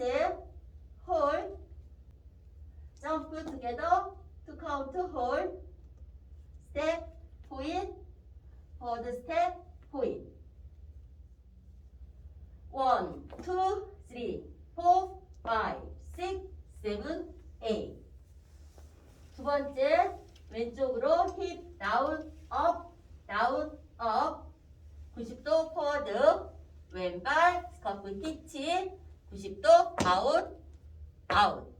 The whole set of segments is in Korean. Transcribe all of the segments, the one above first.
번째 hold jump together to count hold step point hold step point one two three four five six seven eight 두 번째 왼쪽으로 hip down up down up 90도 포워드 왼발 스커프 티치 90도 아웃 아웃.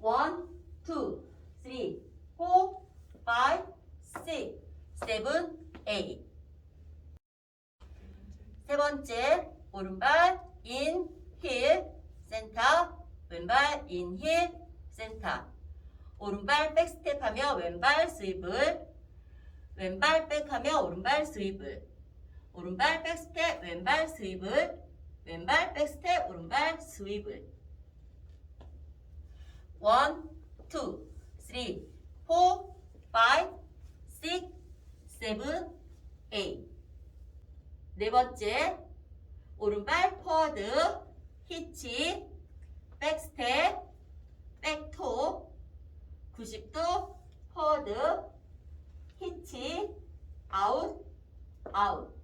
1 2 3 4 5 6 7 8 세 번째 오른발 인, 힐, 센터. 왼발 인, 힐, 센터. 오른발 백스텝 하며 왼발 스윕을 왼발 백하며 오른발 스윕을 오른발 백스텝 왼발 스윕을 왼발 백스텝 오른발 스윕을. 1 2 3 4 5 6 7 8네 번째 오른발 포워드 히치 백스텝 백토 90도 포워드 히치 아웃 아웃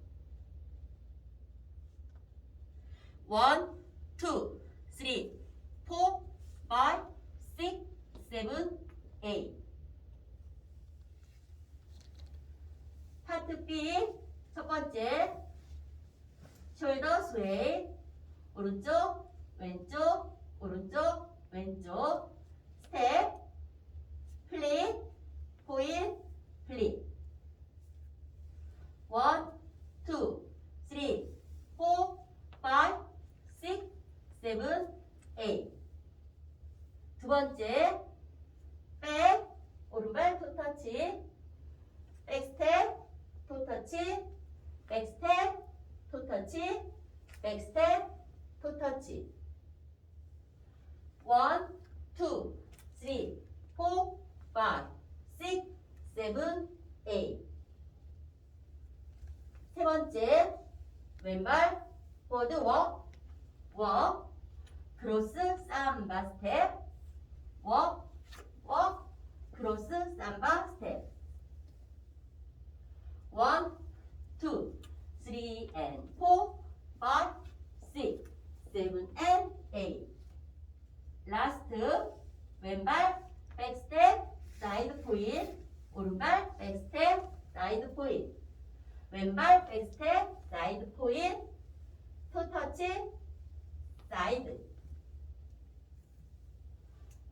원, 투, 쓰리, 포, 파이, 식, 세븐, 에잇 파트 B 첫 번째. 숄더 스웨이 오른쪽 왼쪽 오른쪽 왼쪽. 스텝 플릿 포인 플릿 원, 투, 쓰리, 포, 파이, 식, 세븐, 에잇 두 번째 백 오른발 토터치 백스텝 토터치 백스텝 토터치 백스텝 토터치 원, 투, 쓰리, 포, 파이, 식, 세븐, 에잇 세 번째 왼발 포드 워, 워크 로스 삼바 스텝. 워, 워 크로스 삼바 스텝. 원, 투, 쓰리 and four, five, six, seven and eight. 라스트 왼발 백스텝 사이드 포인. 오른발 백스텝 사이드 포인. 왼발 백스텝 사이드 포인. 토 터치 사이드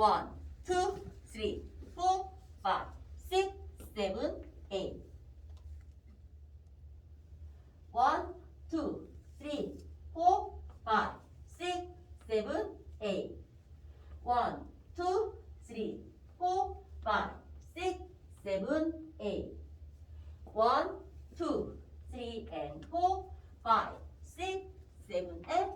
one, two, three, four, five, six, seven, eight. One, two, three, four, five, six, seven, eight. One, two, three, four, five, six, seven, eight. One, two, three, and four, five, six, seven, eight.